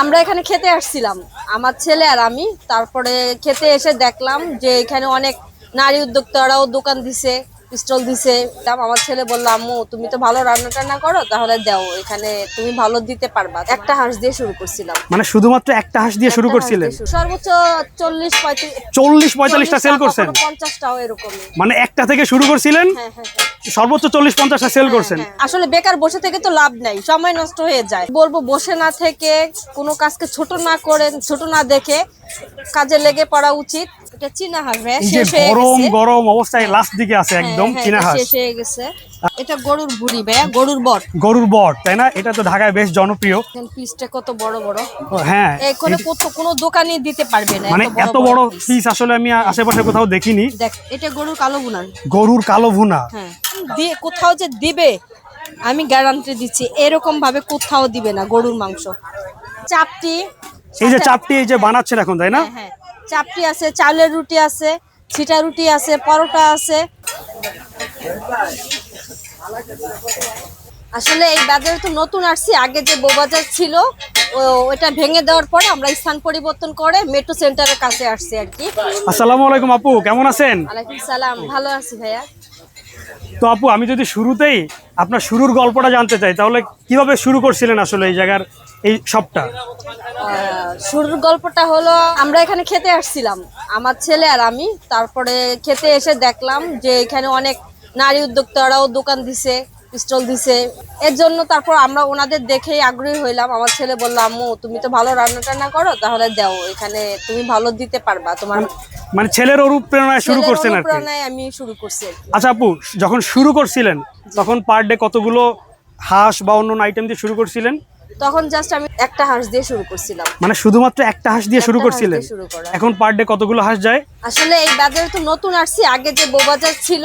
আমরা এখানে খেতে আসছিলাম, আমার ছেলে আর আমি। তারপরে খেতে এসে দেখলাম যে এখানে অনেক নারী উদ্যোক্তারাও দোকান দিছে। স্টল দিছে। তাম আমার ছেলে বলল আম্মু তুমি তো ভালো রান্না টান্না করো তাহলে দাও এখানে তুমি ভালো দিতে পারবা। একটা হাঁস দিয়ে শুরু করছিলাম। মানে শুধুমাত্র একটা হাঁস দিয়ে শুরু করছিলেন? সর্বোচ্চ চল্লিশ পঁয়ত্রিশ চল্লিশ পঁয়তাল্লিশটা সেল করছেন? পঞ্চাশটাও এরকমই। মানে একটা থেকে শুরু করছিলেন? হ্যাঁ হ্যাঁ হ্যাঁ। সর্বোচ্চ চল্লিশ পঞ্চাশটা সেল করছেন? আসলে বেকার বসে থেকে তো লাভ নাই সময় নষ্ট হয়ে যায়। বলব বসে না থেকে কোনো কাজকে ছোট না করে ছোট না দেখে কাজে লেগে পড়া উচিত। এটা চীনা হাঁস ভাই শেষ হয়ে গরম গরম অবস্থায় লাস্ট দিকে আছে একদম হ্যাঁ, হ্যাঁ, চীনা হাঁস। শেষ হয়ে গেছে। এটা গরুর ভুড়ি ভাইয়া গরুর বট। গরুর বট তাই না? এটা তো ঢাকায় বেশ জনপ্রিয়। পিসটা কত বড় বড়। হ্যাঁ এখানে কত কোনো দোকানই দিতে পারবে না মানে এত বড় পিস আসলে আমি আশেপাশে কোথাও দেখিনি। দেখ এটা গরুর কালো বুনার গরুর কালো ভুনা। হ্যাঁ দিয়ে কোথাও যে দিবে আমি গ্যারান্টি দিচ্ছি এরকম ভাবে কোথাও দিবে না গরুর মাংস। চাপটি এই যে চাপটি এই যে বানাচ্ছেন এখন তাই না? হ্যাঁ, হ্যাঁ। চাপটি আছে চালের রুটি আছে ছিটা রুটি আছে পরোটা আছে। আসলে এই বাজারে তো নতুন আসছি আগে যে বৌবাজার ছিল ওটা ভেঙে দেওয়ার পরে আমরা স্থান পরিবর্তন করে মেট্রো সেন্টারের কাছে আসছি আর কি। আসসালামু আলাইকুম আপু কেমন আছেন? আলাইকুম সালাম ভালো আছি ভাইয়া। তো আপু, আমি যদি শুরুতেই আপনার শুরুর গল্পটা জানতে চাই, তাহলে কীভাবে শুরু করছিলেন আসলে এই জায়গার এই সবটা? শুরুর গল্পটা হলো, আমরা এখানে খেতে আসছিলাম, আমার ছেলে আর আমি। তারপরে খেতে এসে দেখলাম যে এখানে অনেক নারী উদ্যোক্তারাও দোকান দিছে। স্টল দিছে। এর জন্য তারপর আমরা ওনাদের দেখেই আগ্রহী হইলাম। আমার ছেলে বলল আম্মু তুমি তো ভালো রান্না টান্না করো তাহলে দাও এখানে তুমি ভালো দিতে পারবা। তোমার মানে ছেলের অনুপ্রেরণায় শুরু করছেন আর অনুপ্রেরণায় আমি শুরু করছি। আচ্ছা আপু যখন শুরু করছিলেন তখন পার ডে কতগুলো হাঁস বা অন্য আইটেম দিয়ে শুরু করছিলেন? তখন জাস্ট আমি একটা হাঁস দিয়ে শুরু করছিলাম। মানে শুধুমাত্র একটা হাঁস দিয়ে শুরু করছিলেন। এখন পার ডে কতগুলো হাঁস যায়? আসলে এই বাজারে তো নতুন আসছি। আগে যে বৌবাজার ছিল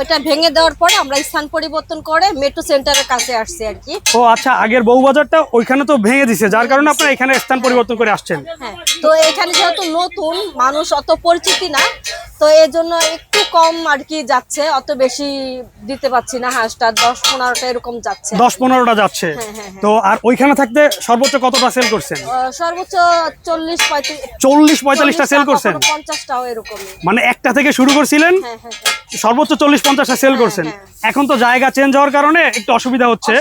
ওটা ভেঙে দেওয়ার পরে আমরা স্থান পরিবর্তন করে মেট্রো সেন্টারের কাছে আসছি আর কি। ও আচ্ছা আগের বউবাজারটা ওইখানে তো ভেঙে দিছে। যার কারণে আপনারা এখানে স্থান পরিবর্তন করে আসছেন। হ্যাঁ তো এখানে যেহেতু নতুন মানুষ অত পরিচিতি না তো এই জন্য একটু কম আর কি যাচ্ছে। অত বেশি দিতে পারছি না হাঁসটা। দশ পনেরোটা এরকম যাচ্ছে দশ পনেরোটা যাচ্ছে। হ্যাঁ, হ্যাঁ, হ্যাঁ। তো আর ওইখানে থাকতে সর্বোচ্চ কতটা সেল করছেন? সর্বোচ্চ চল্লিশ চল্লিশ পঁয়তাল্লিশটা সেল করছেন? মানে একটা থেকে শুরু করছিলেন? হ্যাঁ হ্যাঁ হ্যাঁ। সর্বোচ্চ চল্লিশ পঞ্চাশটা সেল করছেন। এখন তো জায়গা চেঞ্জ হওয়ার কারণে একটু অসুবিধা হচ্ছে।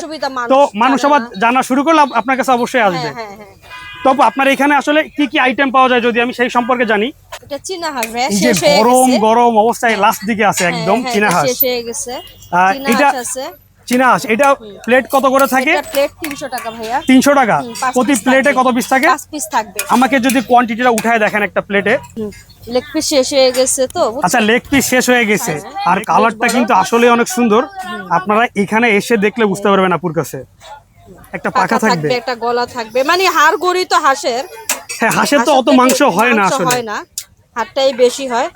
তো মানুষ আবার জানা শুরু করলে আপনার কাছে অবশ্যই আসবে। তো আপনার এখানে আসলে কি কি আইটেম পাওয়া যায় যদি আমি সেই সম্পর্কে জানি? গরম গরম অবস্থায় লাস্ট দিকে আছে একদম চীনা হাঁস। এটা- চীনা হাঁস এটা প্লেট কত করে থাকে? প্লেট তিনশো টাকা ভাইয়া। তিনশো টাকা। প্রতি প্লেটে কত পিস থাকে? পাঁচ পিস থাকবে। আমাকে যদি কোয়ান্টিটিটা উঠায় দেখেন একটা প্লেটে লেগ পিস শেষ হয়ে গেছে তো আচ্ছা লেগ পিস শেষ হয়ে গেছে। হ্যাঁ। আর কালারটা কিন্তু আসলে অনেক সুন্দর। আপনারা এখানে এসে দেখলে বুঝতে পারবেন আপুর কাছে। একটা পাখা থাকবে। একটা গলা থাকবে। মানে হাড় গড়ি তো হাঁসের। হ্যাঁ হাঁসের তো অত মাংস হয় না আসলে। হয় না। হাড়টাই বেশি হয়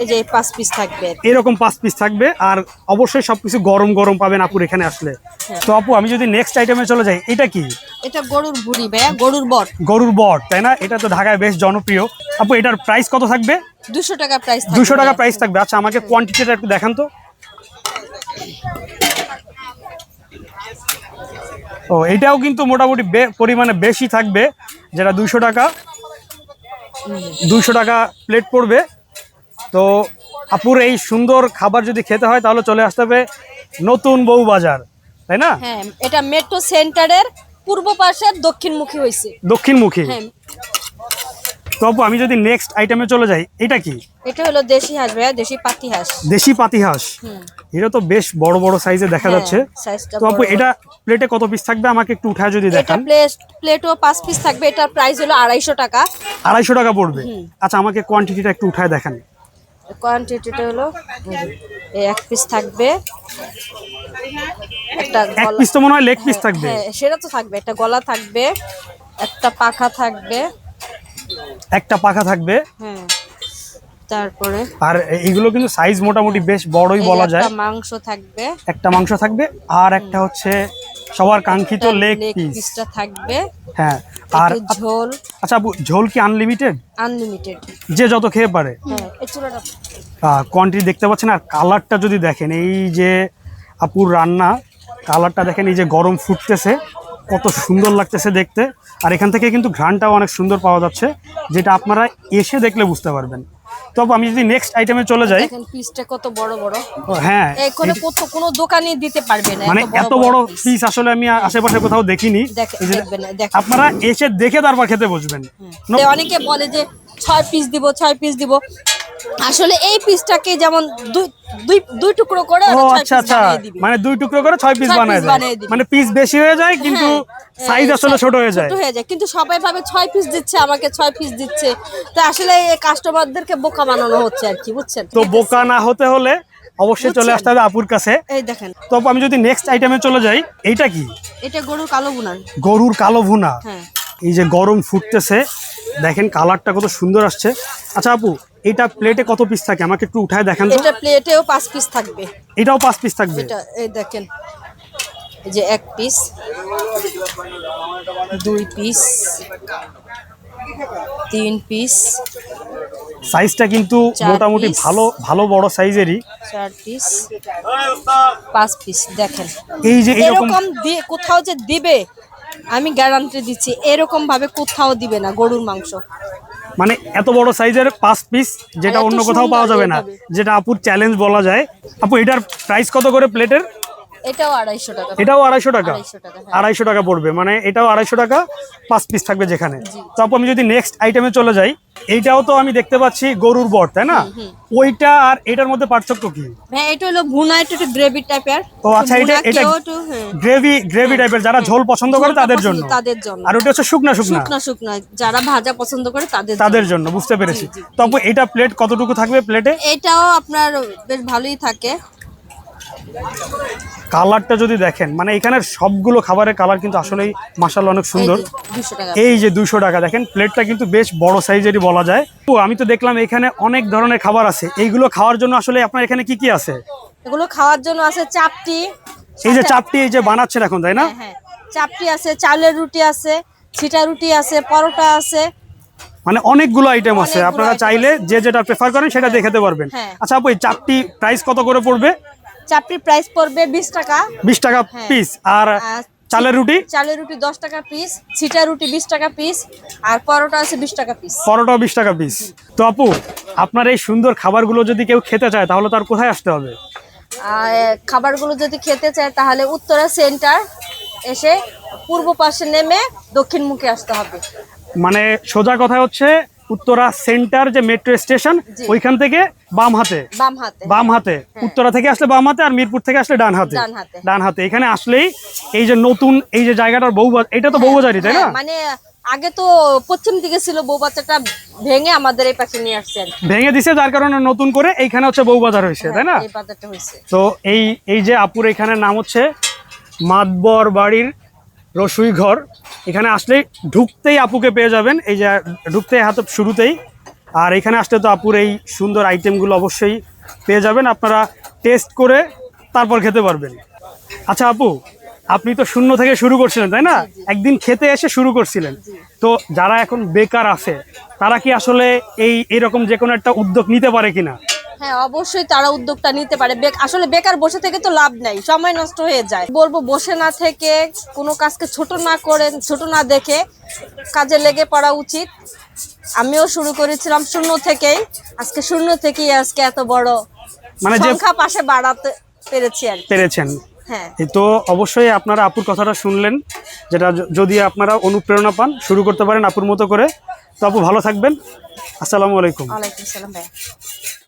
এই যে পাঁচ পিস থাকবে এরকম পাঁচ পিস থাকবে আর অবশ্যই সবকিছু গরম গরম পাবেন আপুর এখানে আসলে। হ্যাঁ। তো আপু আমি যদি নেক্সট আইটেমে চলে যাই এটা কি? এটা গরুর ভুড়ি ভাইয়া গরুর বট গরুর বট তাই না? এটা তো ঢাকায় বেশ জনপ্রিয়। আপু এটার প্রাইস কত থাকবে? দুশো টাকা প্রাইস দুশো টাকা প্রাইস থাকবে। আচ্ছা আমাকে কোয়ান্টিটিটা একটু দেখান তো। ও এটাও কিন্তু মোটামুটি পরিমাণে বেশি থাকবে যেটা দুশো টাকা। দুশো টাকা প্লেট পড়বে। তো আপুর এই সুন্দর খাবার যদি খেতে হয় তাহলে চলে আসতে হবে নতুন বউ বাজার তাই না? হ্যাঁ এটা মেট্রো সেন্টারের পূর্ব পাশের দক্ষিণমুখী হয়েছে দক্ষিণমুখী। হ্যাঁ। তো আপু আমি যদি নেক্সট আইটেমে চলে যাই এটা কি? এটা হলো দেশি হাঁস ভাইয়া দেশি পাতি হাঁস। দেশি পাতি হাঁস? এটা তো বেশ বড় বড় সাইজে দেখা হ্যাঁ, যাচ্ছে। তো আপু এটা প্লেটে কত পিস থাকবে? আমাকে একটু উঠায় যদি এটা দেখান। প্লেট প্লেটও পাঁচ পিস থাকবে এটার প্রাইস হলো আড়াইশো টাকা। আড়াইশো টাকা পড়বে। আচ্ছা আমাকে কোয়ান্টিটিটা একটু উঠায় দেখান। কোয়ান্টিটিটা হলো এই এক পিস থাকবে। একটা এক পিস তো মনে হয় লেগ পিস থাকবে। হ্যাঁ সেটা তো থাকবে একটা গলা থাকবে একটা পাখা থাকবে। একটা পাখা থাকবে। হ্যাঁ তারপরে? আর এইগুলো কিন্তু সাইজ মোটামুটি বেশ বড়ই বলা যায়। মাংস থাকবে। একটা মাংস থাকবে আর একটা হচ্ছে সবার কাঙ্ক্ষিত লেগ পিসটা থাকবে। হ্যাঁ আর ঝোল। আচ্ছা আপু ঝোল কি আনলিমিটেড আনলিমিটেড যে যত খেয়ে পারে। হ্যাঁ কোয়ান্টিটি দেখতে পাচ্ছেন আর কালারটা যদি দেখেন এই যে আপুর রান্না কালারটা দেখেন এই যে গরম ফুটতেছে। কত সুন্দর লাগতেছে দেখতে। আর এখান থেকে কিন্তু ঘ্রাণটাও অনেক সুন্দর পাওয়া যাচ্ছে যেটা আপনারা এসে দেখলে বুঝতে পারবেন। তো আপু, আমি যদি নেক্সট আইটেমে চলে যাই। পিসটা কত বড় বড়। হ্যাঁ এখানে কত কোনো দোকানই দিতে পারবে না মানে এত বড় পিস আসলে আমি আশেপাশে কোথাও দেখিনি। আপনারা এসে দেখে তারপর খেতে বসবেন। অনেকে বলে যে ছয় পিস দিব ছয় পিস দিব। আসলে এই পিসটাকে যেমন দুই দুই টুকরো করে আচ্ছা আচ্ছা। মানে দুই টুকরো করে ছয় পিস বানায়। মানে পিস বেশি হয়ে যায় কিন্তু হ্যাঁ, সাইজ আসলে ছোট হয়ে যায়। হয়ে যায়। কিন্তু সবাই ভাবে ছয় পিস দিচ্ছে আমাকে ছয় পিস দিচ্ছে। তো আসলে এই কাস্টমারদেরকে বোকা বানানো হচ্ছে আর কি বুঝছেন? তো বোকা না হতে হলে অবশ্যই চলে আসতে হবে আপুর কাছে। এই দেখেন। তো আমি যদি নেক্সট আইটেমে চলে যাই এইটা কি? এটা গরুর কালো বুনান গরুর কালো ভুনা। হ্যাঁ। এই যে গরম ফুটতেছে দেখেন কালারটা কত সুন্দর আসছে। আচ্ছা আপু এটা প্লেটে কত পিস থাকে? আমাকে একটু উঠায় দেখান তো। এটা প্লেটেও পাঁচ পিস থাকবে। এটাও পাঁচ পিস থাকবে? এটা এই দেখেন এই যে এক পিস দুই পিস তিন পিস সাইজটা কিন্তু মোটামুটি ভালো ভালো বড় সাইজেরই চার পিস পাঁচ পিস দেখেন। এই যে এরকম কোথাও যে দিবে আমি গ্যারান্টি দিচ্ছি এরকম ভাবে কোথাও দিবে না গরুর মাংস। মানে এত বড় সাইজের পাঁচ পিস যেটা অন্য কোথাও পাওয়া যাবে না যেটা আপুর চ্যালেঞ্জ বলা যায়। আপু এটার প্রাইস কত করে প্লেটের এটাও আড়াইশো টাকা এটাও আড়াইশো টাকা? আড়াইশো টাকা, হ্যাঁ। আড়াইশো টাকা পড়বে। মানে এটাও আড়াইশো টাকা পাঁচ পিস থাকবে যেখানে। আমি যদি নেক্সট আইটেমে চলে যাই এইটাও তো আমি দেখতে পাচ্ছি গরুর বট তাই না? ওইটা আর এটার মধ্যে পার্থক্য কি? হ্যাঁ এটা হলো ভুনা এটা একটু গ্রেভি টাইপের ও আচ্ছা এটা এটা গ্রেভি গ্রেভি টাইপের যারা ঝোল পছন্দ করে তাদের জন্য। তাদের জন্য। আর ওটা হচ্ছে শুকনা শুকনা। শুকনা শুকনা যারা ভাজা পছন্দ করে তাদের তাদের জন্য। বুঝতে পেরেছি। জি, জি। তো এটা প্লেট কতটুকু থাকবে প্লেটে এটাও আপনার বেশ ভালোই থাকে। কালারটা যদি দেখেন মানে এখানের সবগুলো খাবারের কালার কিন্তু আসলেই মাসাল্লাহ অনেক সুন্দর। এই যে দুশো টাকা। দেখেন প্লেটটা কিন্তু বেশ বড় সাইজেরই বলা যায়। তো আমি তো দেখলাম এখানে অনেক ধরনের খাবার আছে। এইগুলো খাওয়ার জন্য আসলে আপনার এখানে কি কি আছে? এগুলো খাওয়ার জন্য আছে চাপটি। এই যে চাপটি এই যে বানাচ্ছেন এখন তাই না? হ্যাঁ, হ্যাঁ। চাপটি আছে চালের রুটি আছে ছিটা রুটি আছে পরোটা আছে। মানে অনেকগুলো আইটেম আছে। আপনারা চাইলে যে যেটা প্রেফার করেন সেটা দেখে খেতে পারবেন। হ্যাঁ। আচ্ছা আপু এই চাপটি প্রাইস কত করে পড়বে? চাপটির প্রাইস পড়বে বিশ টাকা। বিশ টাকা হ্যাঁ। পিস আর আর চালের রুটি? চালের রুটি দশ টাকা পিস ছিটা রুটি বিশ টাকা পিস আর পরোটা আছে বিশ টাকা পিস পরোটা বিশ টাকা পিস তো আপু আপনার এই সুন্দর খাবারগুলো যদি কেউ খেতে চায় তাহলে তার কোথায় আসতে হবে? খাবারগুলো যদি খেতে চায় তাহলে উত্তরা সেন্টার এসে পূর্ব পাশে নেমে দক্ষিণ মুখে আসতে হবে। মানে সোজা কথা হচ্ছে উত্তরা সেন্টার যে মেট্রো স্টেশন ওইখান থেকে বাম হাতে। বাম হাতে। বাম হাতে। উত্তরা থেকে আসলে বাম হাতে আর মিরপুর থেকে আসলে ডান হাতে। ডান হাতে। এখানে আসলেই এই যে নতুন এই যে জায়গাটার বউ এটা তো বউবাজারি তাই না? হ্যাঁ, মানে আগে তো পশ্চিম দিকে ছিল বউবাচ্চাটা ভেঙে আমাদের এই পাশে নিয়ে আসছে ভেঙে দিছে যার কারণে নতুন করে এইখানে হচ্ছে বউবাজার হয়েছে তাই না? তো এই এই যে আপুর এখানে নাম হচ্ছে মাতবর বাড়ির রসুই ঘর। এখানে আসলেই ঢুকতেই আপুকে পেয়ে যাবেন। এই যে ঢুকতেই হাতে শুরুতেই। আর এখানে আসলে তো আপুর এই সুন্দর আইটেমগুলো অবশ্যই পেয়ে যাবেন। আপনারা টেস্ট করে তারপর খেতে পারবেন। আচ্ছা আপু, আপনি তো শূন্য থেকে শুরু করছিলেন, তাই না? একদিন খেতে এসে শুরু করছিলেন। তো যারা এখন বেকার আছে, তারা কি আসলে এই, এরকম যে কোনো একটা উদ্যোগ নিতে পারে কিনা? হ্যাঁ অবশ্যই তারা উদ্যোগটা নিতে পারে। আসলে বেকার বসে থেকে তো লাভ নাই সময় নষ্ট হয়ে যায়। বলব বসে না থেকে কোনো কাজকে ছোট না করে ছোট না দেখে কাজে লেগে পড়া উচিত। আমিও শুরু করেছিলাম শূন্য থেকেই আজকে শূন্য থেকেই আজকে এত বড় মানে সংখ্যা পাশে বাড়াতে পেরেছি আর পেরেছেন। হ্যাঁ। তো অবশ্যই আপনারা আপুর কথাটা শুনলেন যেটা যদি আপনারা অনুপ্রেরণা পান শুরু করতে পারেন আপুর মতো করে। তো আপু ভালো থাকবেন। আসসালামু আলাইকুম। ওয়ালাইকুম আসসালাম ভাইয়া।